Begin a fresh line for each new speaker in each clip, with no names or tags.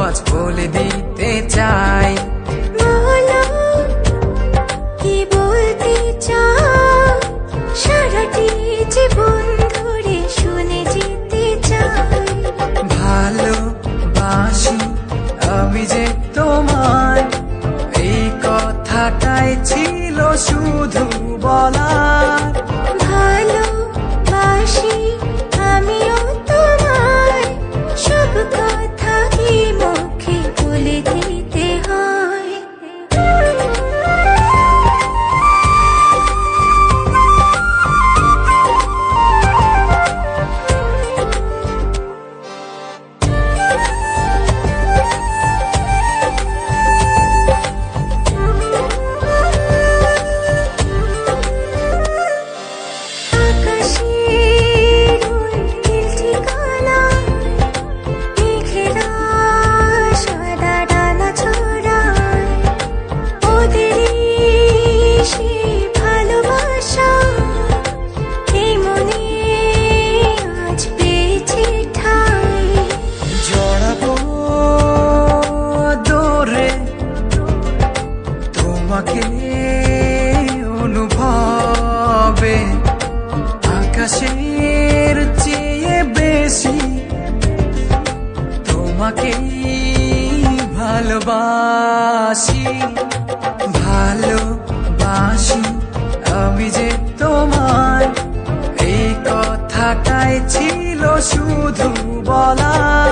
আজ বলে দিতে চাই। বলতে সারাটি জীবন শুনে ভালো তোমার এই
কথাটাই ছিল শুধু বলা ভালো বাসি ভালোবাসি ভালোবাসি। আমি যে তোমার এই কথাটাই ছিল শুধু বলার।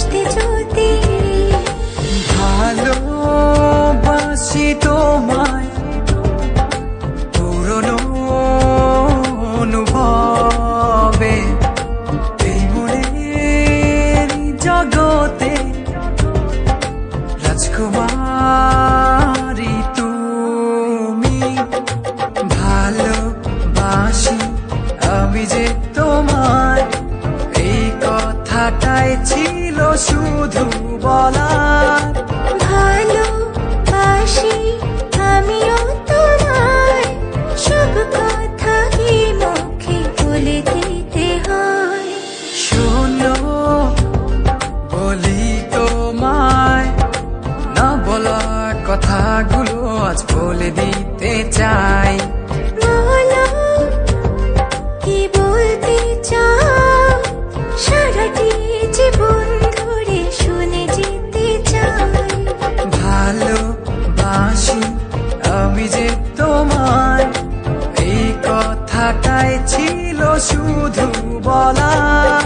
ভালোবাসতে যদি
ভালোবাসি তোমায় এই জগতে রাজকুমারী ভালোবাসি আমি যে এই কথাটাই ছিল শুধু বলা বলার
ভালোবাসি আমিও তোমায়। সব কথা কি মুখে বলে দিতে হয়?
শোনো বলি তোমায়। না বলা কথাগুলো আজ বলে দিতে চাই। ভালোবাসি আমি যে তোমার এই কথাটাই ছিল শুধু বলার।